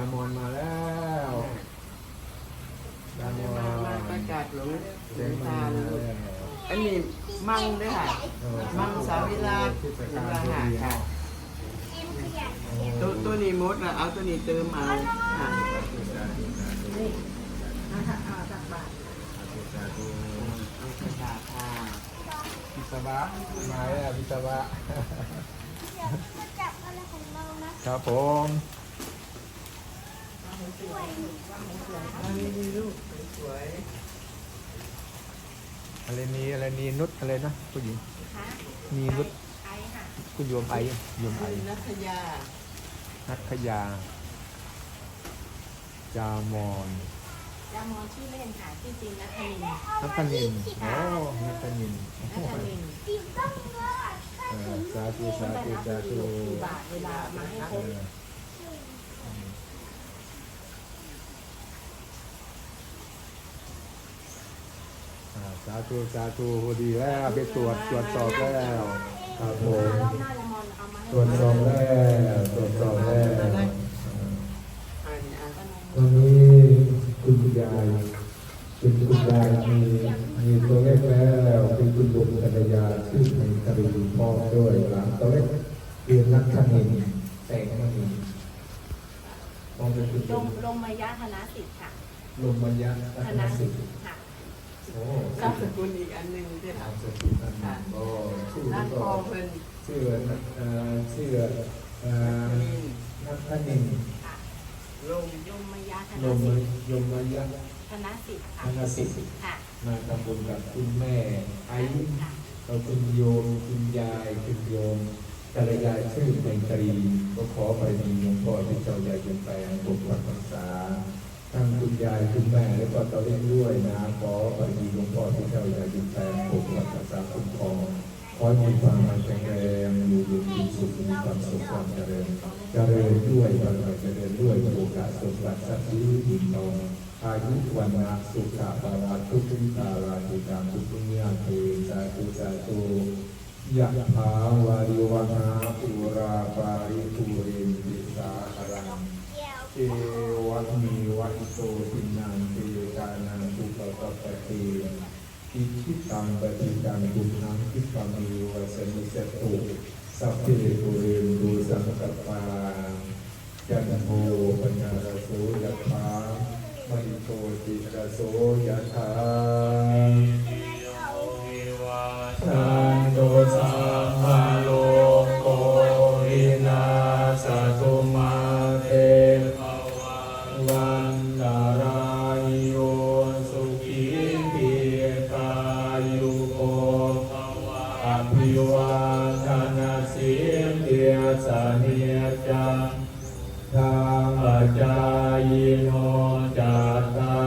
ามอนมาแล้วจามอมานมาประกาศหลวงหลเสีวยงงมาตาแล้ลูวกอันนี้มั่งด้วยค่ะเออมั่งสาวิลาที่ประเวกาศลาตัวหาดีค่ะตัวตัวนี้มดนะเอาตัวนี้เติมเอาค่ะเอาตักบาตรเอากระดาษค่ะพิศวะมาแล้วพิศวะมาจับอะไรของเรานะครับผม อันนี้ดีลูกสวยอะไรนี้อะไรนี้นุชอะไรนะผู้หญิงคะมีนุชไอค่ะคุณโยมไอโยมไอคุณนัทยา นัทยา จามอนจามอนชื่อเล่นค่ะชื่อจริงนัทนินนัทนินโอ้นัทนินนัทนินเออสาธุสาธุสาธุกี่บาทเวลามาให้คเอรบ ออ่า สาธุสาธุดีแล้วไปตรวจตรวจสอบแล้วครับผมรอบหน้าจามอนเอามาให้ตรวจสอบแล้วตรวจสอบแล้วอันนี้อะตอนนี้คุณยายคุณคุณยายมีมีตัวเลขแล้วเป็นคุณลุงกัญญาชื่อในกรีพ่อด้วยหลานตัวเล็กเรียนนักธนินแสงมณีมองเป็นคุณลลุงงลงมายะธนสิทธิ์ค่ะลุงบรรยาธธนนสิสิททธิ์ธิ์ค่ะ โอ้นามสกุลอีกอันหนึ่งที่นาค่ะมสกุลท่านนั้นก็ชื่อนั่นก็พอเพิ่นชื่อนักเอ่อชื่อเอ่อนินนักธนินค่ะลงลงมายะธลนงสิมาทธิ์ยมมายัธนสิทธิ์ธค่ะนสิทธิ์ค่ะมาทำบุญกับคุณแม่ไอ้ค่ะเราคุณโยมคุณยายคุณโยมกัลยาชื่อเป็นตรีก็ขอบารมีหลวงพ่อที่เจ้าใหญ่เป็นแปลงปกปักรักษา ทั้งคุณยายคุณแม่และก็ตัวเล่นด้วยนะขอบารมีหลวงพ่อที่เจ้าใหญ่เป็นแปลงปกปักรักษาคุ้มครองขอมีความแข็งแรงอยู่เย็นเป็นสุขมีความสุขความเจริญเจริญด้วยบารมีเจริญด้วยโอกาสสมบัติทรัพย์สินดินทองอายุวันนะสุขะภาระทุกขิตาราติกาทุกขุญญาเทสาธุสาธุยะถาวาริวนาปุราปาริปุเรนติสาคารังเอ วัตมีวัตโตทินังเตกานังสุปปปะเตอิชิตังปฏิตังบุญนังทิปะมิวัสมิสตุสัพเพปุเรนดูสังกปปาจันโมปัญญาโสยะถามณิโตติระโสยะถา วาทนาสีเดียสานิจังธรรมจายโนจัตตา